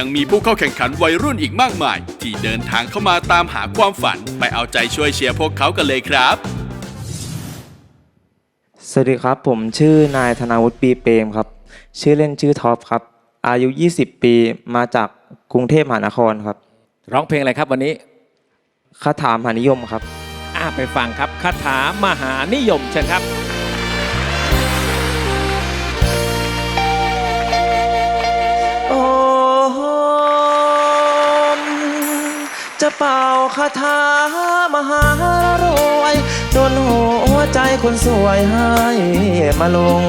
ยังมีผู้เข้าแข่งขันวัยรุ่นอีกมากมาย ที่เดินทางเข้ามาตามหาความฝัน ไปเอาใจช่วยเชียร์พวกเขากันเลยครับ สวัสดีครับผมชื่อนายธนาวุฒิปีเปรมครับ ชื่อเล่นชื่อท็อปครับ อายุ 20 ปีมาจากกรุงเทพมหานครครับ ร้องเพลงอะไรครับวันนี้คาถามหานิยมครับ อ่าไปฟังครับคาถามหานิยมเชิญครับ จะเป่าคาถามหารวยจนหัวใจคนสวยให้มาลง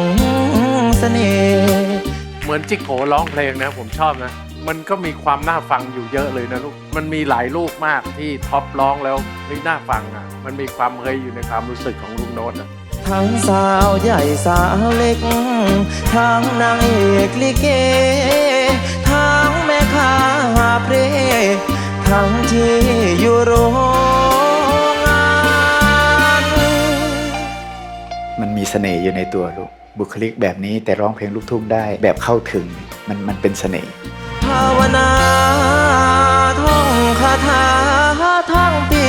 เสน่ห์เหมือนจิกโกร้องเพลงนะผมชอบนะ มันก็มีความน่าฟังอยู่เยอะเลยนะลูก มันมีหลายลูกมากที่ท็อปร้องแล้วเฮ้ยน่าฟังอะ มันมีความเฮยอยู่ในความรู้สึกของลุงโน้ตอะทั้งสาวใหญ่สาวเล็ก ทั้งนางเอกลิเก ทั้งแม่ค้าหาเพร ทั้งที่อยู่โรงงานมันมีเสน่ห์อยู่ในตัวลูกบุคลิกแบบนี้แต่ร้องเพลงลูกทุ่งได้แบบเข้าถึงมันมันเป็นเสน่ห์ภาวนาท่องคาถาทั้งปี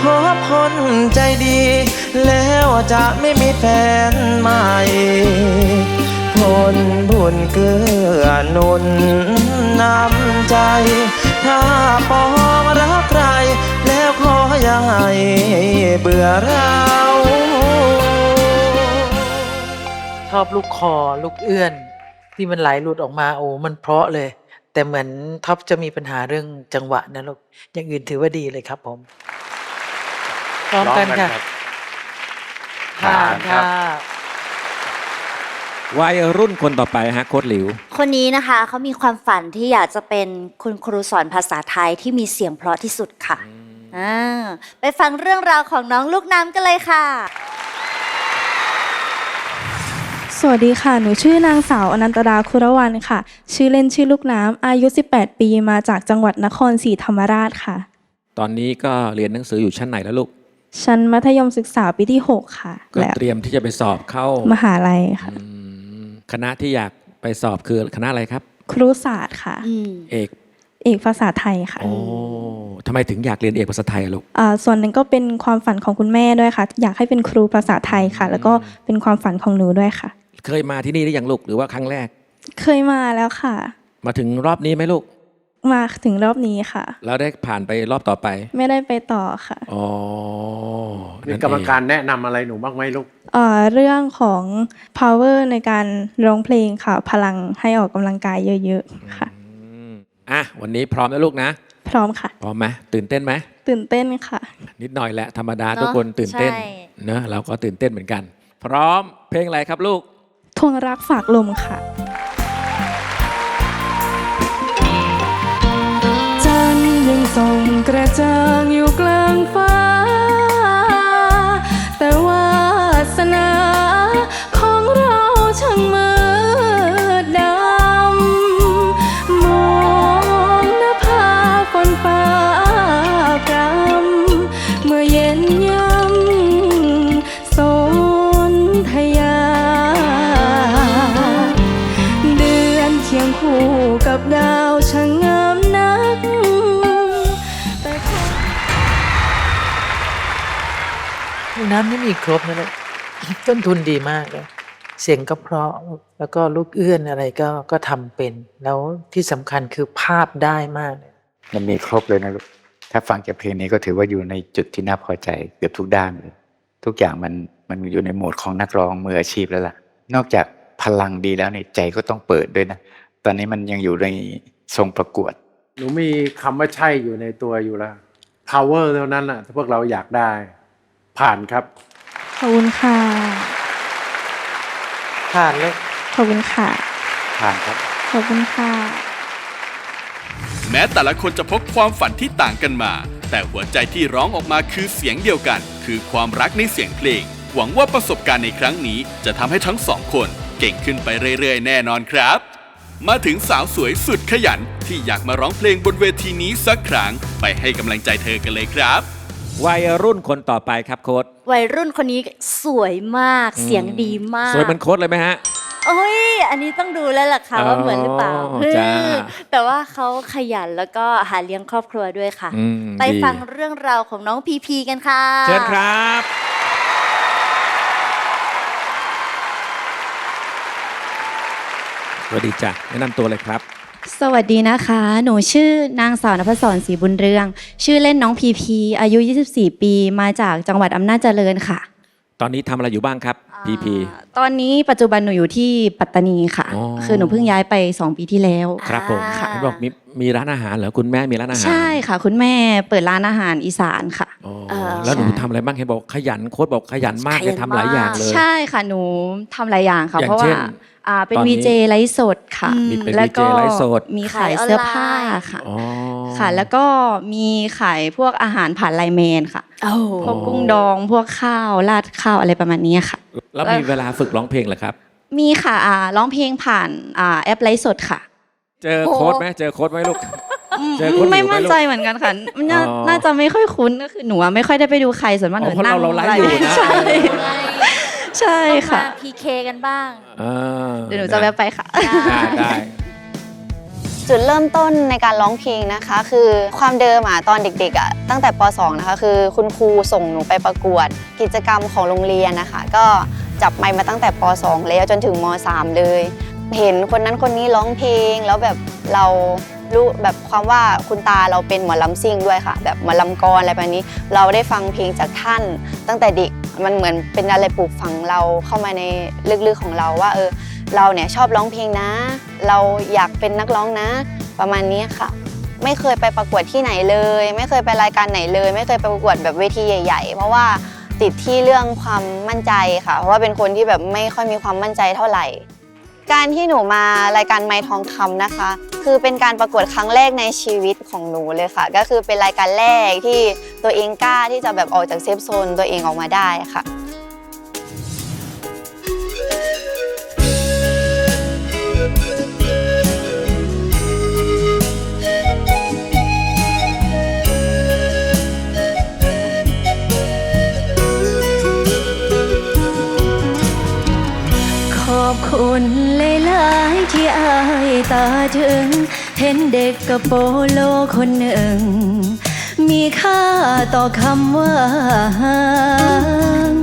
พบคนใจดี แล้วจะไม่มีแฟนใหม่ผลบุญเกื้อนุนนำใจ ถ้าปองรักใคร แล้วขออย่าให้เบื่อเราชอบลูกคอลูกเอื้อน ที่มันไหลหลุดออกมาโอ้มันเพราะเลย แต่เหมือนท็อปจะมีปัญหาเรื่องจังหวะนะลูกอย่างอื่นถือว่าดีเลยครับผมพร้อมกันค่ะรับผ่านครัค่ะบ วัยรุ่นคนต่อไปฮะโค้ดหลิว คนนี้นะคะเขามีความฝันที่อยากจะเป็นคุณครูสอนภาษาไทยที่มีเสียงเพราะที่สุดค่ะอ่าไปฟังเรื่องราวของน้องลูกน้ำกันเลยค่ะ สวัสดีค่ะ หนูชื่อนางสาวอนันตดาคุรวันค่ะ ชื่อเล่นชื่อลูกน้ำ อายุ 18 ปี มาจากจังหวัดนครศรีธรรมราชค่ะ ตอนนี้ก็เรียนหนังสืออยู่ชั้นไหนแล้วลูก ชั้นมัธยมศึกษาปีที่ 6 ค่ะก็และเตรียมที่จะไปสอบเข้ามหาลัยค่ะ อืม คณะที่อยากไปสอบคือคณะอะไรครับ ครูศาสตร์ค่ะอืมเอกเอกภาษาไทยค่ะโอ้ทำไมถึงอยากเรียนเอกภาษาไทยอะลูกอ่าส่วนหนึ่งก็เป็นความฝันของคุณแม่ด้วยค่ะ อยากให้เป็นครูภาษาไทยค่ะ แล้วก็เป็นความฝันของหนูด้วยค่ะ เคยมาที่นี่หรือยังลูกหรือว่าครั้งแรก เคยมาแล้วค่ะ มาถึงรอบนี้ไหมลูก มาถึงรอบนี้ค่ะ แล้วได้ผ่านไปรอบต่อไป ไม่ได้ไปต่อค่ะอ๋อมีนั่นกรรมเองการแนะนำอะไรหนูบ้างไหมลูก เอ่อเรื่องของ power ในการร้องเพลงค่ะ พลังให้ออกกำลังกายเยอะๆค่ะ อืมอะวันนี้พร้อมแล้วลูกนะ พร้อมค่ะ พร้อมไหมตื่นเต้นไหมตื่นเต้นค่ะ นิดหน่อยแหละธรรมดาเนอะทุกคนตื่นเต้นใช่ เนอะเราก็ตื่นเต้นเหมือนกัน พร้อมเพลงอะไรครับลูก ทวงรักฝากลมค่ะ กระจ่างอยู่กลางฟ้า แต่วาสนาของเราช่างมืดดำมองนภาฝนฟ้ากรำเมื่อเย็นยำ น้ำนี่มีครบนะลูกต้นทุนดีมากเลยเสียงก็เพราะแล้วก็ลูกเอื้อนอะไรก็ก็ทำเป็น แล้วที่สำคัญคือภาพได้มากเลยมันมีครบเลยนะลูกถ้าฟังจากเพลงนี้ก็ถือว่าอยู่ในจุดที่น่าพอใจเกือบทุกด้านเลยทุกอย่างมันมันอยู่ในโหมดของนักร้องมืออาชีพแล้วล่ะ นอกจากพลังดีแล้วเนี่ยใจก็ต้องเปิดด้วยนะ ตอนนี้มันยังอยู่ในทรงประกวด หนูมีคำว่าใช่อยู่ในตัวอยู่แล้ว power เท่านั้นอะถ้าพวกเราอยากได้ ผ่านครับ ขอบคุณค่ะ ผ่านเลยขอบคุณค่ะ ผ่านครับ ขอบคุณค่ะ แม้แต่ละคนจะพบความฝันที่ต่างกันมา แต่หัวใจที่ร้องออกมาคือเสียงเดียวกัน คือความรักในเสียงเพลง หวังว่าประสบการณ์ในครั้งนี้ จะทำให้ทั้งสองคนเก่งขึ้นไปเรื่อย ๆ แน่นอนครับ มาถึงสาวสวยสุดขยันที่อยากมาร้องเพลงบนเวทีนี้สักครั้ง ไปให้กำลังใจเธอกันเลยครับ วัยรุ่นคนต่อไปครับโค้ดวัยรุ่นคนนี้สวยมาก เสียงดีมาก สวยเหมันโค้ดเลยไหมฮะ โอ้ย อันนี้ต้องดูแล้วล่ะค่ะอ๋อว่าเหมือนหรือเปล่าจ้าแต่ว่าเขาขยันแล้วก็หาเลี้ยงครอบครัวด้วยค่ะ อืมไปดีฟังเรื่องราวของน้องพีพีกันค่ะ เชิญครับ สวัสดีจ้ะแนะนำตัวเลยครับ สวัสดีนะคะ หนูชื่อนางสาวนภศรศรีบุญเรือง ชื่อเล่นน้องพีพี อายุ 24 ปี มาจากจังหวัดอำนาจเจริญค่ะ ตอนนี้ทำอะไรอยู่บ้างครับพีพีตอนนี้ปัจจุบันหนูอยู่ที่ปัตตานีค่ะ อ๋อ คือหนูเพิ่งย้ายไป 2 ปีที่แล้ว ครับผมอ่าเห็นบอกมีมีร้านอาหารเหรอคุณแม่มีร้านอาหารใช่ค่ะ คุณแม่เปิดร้านอาหารอีสานค่ะ อ๋อเออแล้วหนูใช่ ทำอะไรบ้างเห็นบอกขยันโค้ดบอกขยันมากขเลยัยนทำหลายอย่างเลย ใช่ค่ะหนูทำหลายอย่างค่ะ อย่างเพราะเช่ว่านอ่าเป็นตอนนี้วีเจไลฟ์สดค่ะอืมมีเป็นแล้วก็ VJ ไลฟ์สด มีขายเสื้อผ้าค่ะ อ๋อ ค่ะ แล้วก็มีขายพวกอาหารผ่านไลน์แมนค่ะโอ้พวกกุ้งดองพวกข้าวราดข้าวอะไรประมาณนี้ค่ะ แล้วมีเวลาฝึกร้องเพลงเหรอครับ มีค่ะอ่าร้องเพลงผ่านอ่าแอปไลฟ์สดค่ะ เจอโค้ดไหมเจอโค้ดไหมลูกเจอคนไม่อยู่ไหมมั่นลูกใจเหมือนกันค่ะน่าอ๋อน่าจะไม่ค่อยคุ้นก็คือหนูอะไม่ค่อยได้ไปดูใครส่วนมากอ๋หอนูเพราะนั่เรางเราไลฟ์อยู่นะใช่ใช่ต้องค่ะมาพีเคกันบ้างอ่าเดี๋ยวหนูจะแวะไปค่ะได้ได้ จุดเริ่มต้นในการร้องเพลงนะคะ คือความเดิมอะตอนเด็กๆอะตั้งแต่ป .2 นะคะคือคุณครูส่งหนูไปประกวด กิจกรรมของโรงเรียนนะคะ ก็จับไมค์มาตั้งแต่ป .2 แล้วจนถึงม .3 เลย เห็นคนนั้นคนนี้ร้องเพลงแล้วแบบเรารู้แบบความว่าคุณตาเราเป็นหมอลำซิ่งด้วยค่ะ แบบหมอลำกรอะไรแบบนี้ เราได้ฟังเพลงจากท่าน ตั้งแต่เด็กมันเหมือนเป็นอะไรปลูกฝังเราเข้ามาในลึกๆของเราว่าเออเราเนี่ยชอบร้องเพลงนะ เราอยากเป็นนักร้องนะ ประมาณนี้ค่ะ ไม่เคยไปประกวดที่ไหนเลย ไม่เคยไปรายการไหนเลย ไม่เคยไปประกวดแบบเวทีใหญ่ ๆ เพราะว่าติดที่เรื่องความมั่นใจค่ะ เพราะว่าเป็นคนที่แบบไม่ค่อยมีความมั่นใจเท่าไหร่ การที่หนูมารายการไม้ทองคำนะคะ คือเป็นการประกวดครั้งแรกในชีวิตของหนูเลยค่ะ ก็คือเป็นรายการแรกที่ตัวเองกล้าที่จะแบบออกจากเซฟโซนตัวเองออกมาได้ค่ะ ตาถึง เห็นเด็กกระโปโลคนหนึ่ง มีค่าต่อคำว่าห่าง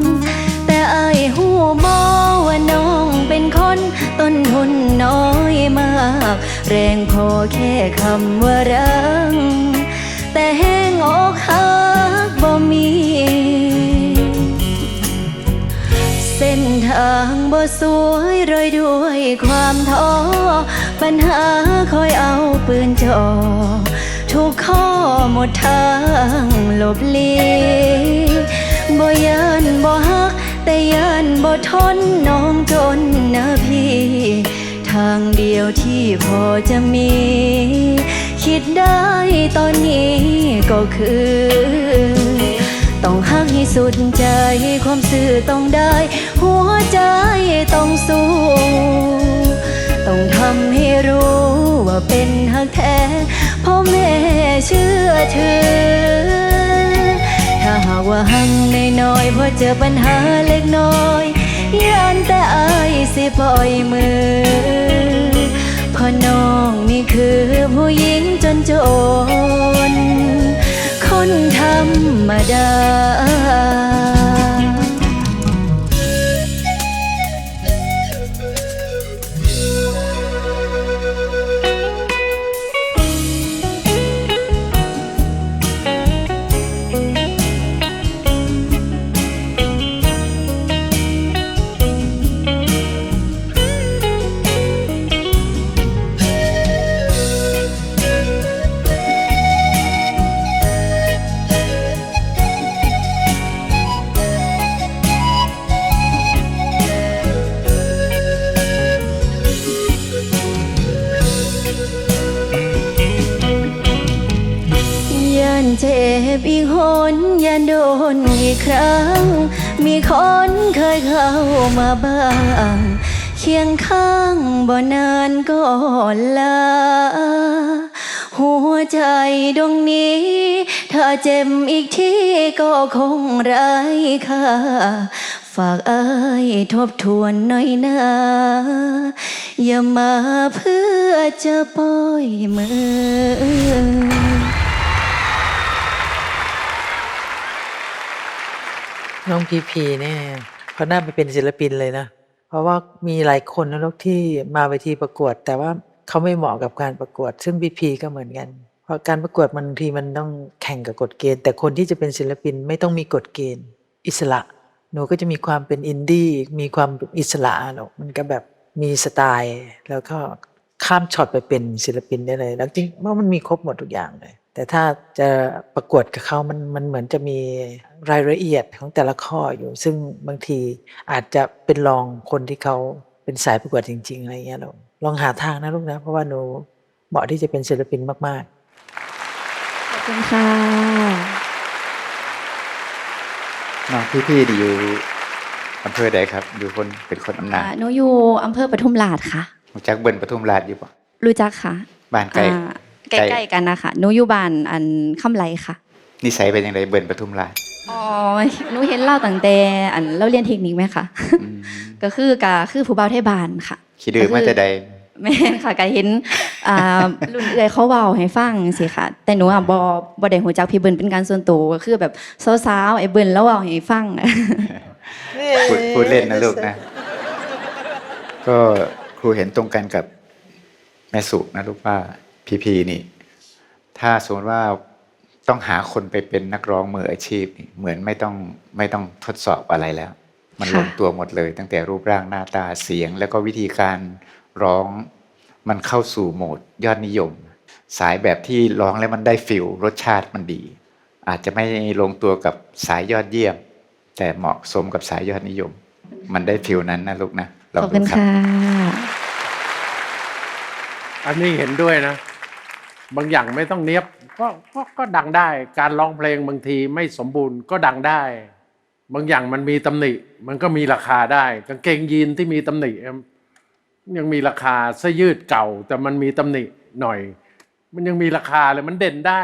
แต่อายหูบอว่าน้องเป็นคนต้นทุนน้อยมาก แรงพอแค่คำว่ารัง แต่แห้งอกหักบ่มีเส้นทางบ่สวยโรยด้วยความท้อ ปัญหาคอยเอาปืนจ่อทุกข้อหมดทางหลบหลีบ่ยันบ่ฮัก แต่ยันบ่ทนน้องจนนะพี่ ทางเดียวที่พอจะมี คิดได้ตอนนี้ก็คือ ต้องหักให้สุดใจความซื่อต้องได้ หัวใจต้องสู้ เป็นหักแท้พ่อแม่เชื่อถือ ถ้าหากว่าหังน้อยๆพอเจอปัญหาเล็กน้อยยันแต่อายสิปล่อยมือพอน้องนี่คือผู้หญิงจนจน คนธรรมดา อีกหนยันโดนอีกครั้ง มีคนเคยเข้ามาบ้างเคียงข้างบ่นานก็ลา หัวใจดวงนี้ ถ้าเจ็บอีกทีก็คงไร้ค่าฝากอ้ยทบทวนหน่อยนะอย่ามาเพื่อจะปล่อยมือ น้องพีพีเนี่ยเขาน่าไปเป็นศิลปินเลยนะ เพราะว่ามีหลายคนนะลูกที่มาเวทีประกวด แต่ว่าเขาไม่เหมาะกับการประกวด ซึ่งพีพีก็เหมือนกัน เพราะการประกวดบางทีมันต้องแข่งกับกฎเกณฑ์ แต่คนที่จะเป็นศิลปินไม่ต้องมีกฎเกณฑ์ อิสระ หนูก็จะมีความเป็นอินดี้มีความอิสระหรอกมันก็แบบมีสไตล์แล้วก็ข้ามช็อตไปเป็นศิลปินได้เลย แล้วจริงว่ามันมีครบหมดทุกอย่างเลย แต่ถ้าจะประกวดกับเขามันมันเหมือนจะมีรายละเอียดของแต่ละข้ออยู่ ซึ่งบางทีอาจจะเป็นรองคนที่เขาเป็นสายประกวดจริง ๆ อะไรเงี้ยเราลองหาทางนะลูกนะ เพราะว่าหนูเหมาะที่จะเป็นศิลปินมาก ๆ ขอบคุณค่ะน้องพี่ๆนี่อยู่อำเภอใดครับ อยู่คนเป็นคนอำนาจอ่าหนูอยู่อำเภอปทุมราชค่ะรู้จักเบิ้ลปทุมราชอยู่ปะรู้จักค่ะ บ้านไกลอ่า ใกล้ๆกันนะคะหนูอยู่บ้านอันคำไรค่ะ นิสัยเป็นยังไงเบิ้ลปทุมราชอ๋อหนูเห็นเล่าตั้งแต่อันเราเรียนเทคนิคไหมคะอืมก็คือกะคือผู้เบาวไทยบ้านค่ะขี้ดื้อมาแต่ใดแม่นค่ะก็เห็นอ่ารุ่นเอื้อยเขาเว้าให้ฟังสิค่ะ แต่หนูอะบ่บ่ได้ฮู้จักพี่เบิ้ลเป็นการส่วนตัวก็คือแบบสาวๆไอ้เบิ้ลแล้วเว้าให้ฟังพูดพูดเล่นนะลูกนะ ก็ครูเห็นตรงกันกับแม่สุนะลูกว่า พีพีนี่ ถ้าสมมติว่าต้องหาคนไปเป็นนักร้องมืออาชีพนี่เหมือนไม่ต้องไม่ต้องทดสอบอะไรแล้ว มันค่ะลงตัวหมดเลย ตั้งแต่รูปร่างหน้าตาเสียง แล้วก็วิธีการร้อง มันเข้าสู่โหมดยอดนิยม สายแบบที่ร้องแล้วมันได้ฟิลรสชาติมันดี อาจจะไม่ลงตัวกับสายยอดเยี่ยม แต่เหมาะสมกับสายยอดนิยม มันได้ฟิลนั้นนะลูกนะลงขอบดูคุณรับค่ะอันนี้เห็นด้วยนะ บางอย่างไม่ต้องเนี้ยบก็ก็ก็ดังได้ การร้องเพลงบางทีไม่สมบูรณ์ก็ดังได้ บางอย่างมันมีตำหนิ มันก็มีราคาได้ กางเกงยีนที่มีตำหนิยังมีราคาเสื้อยืดเก่า แต่มันมีตำหนิหน่อย มันยังมีราคาเลยมันเด่นได้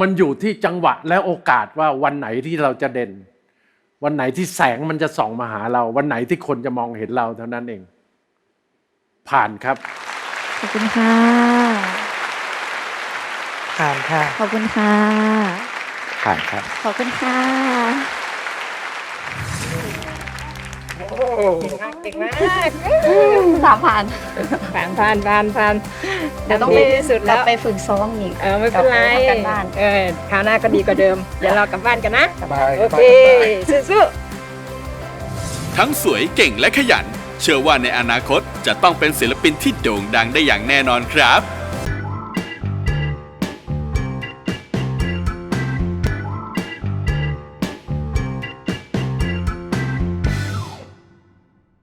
มันอยู่ที่จังหวะและโอกาสว่าวันไหนที่เราจะเด่น วันไหนที่แสงมันจะส่องมาหาเรา วันไหนที่คนจะมองเห็นเราเท่านั้นเอง ผ่านครับ ขอบคุณค่ะ ผ่านค่ะ ขอบคุณค่ะ ผ่านครับ ขอบคุณค่ะสามผ่านผ่านผ่านผ่านผ่านเดี๋ยวต้องดีไปที่สุดแล้วไปฝึกซ้อมอีกเออไม่เป็นไรกลับไปทำกันบ้าน เออคราวหน้าก็ดีกว่าเดิม เดี๋ยวเรากลับบ้านกันนะโอเคสู้ๆ ทั้งสวยเก่งและขยัน เชื่อว่าในอนาคตจะต้องเป็นศิลปินที่โด่งดังได้อย่างแน่นอนครับ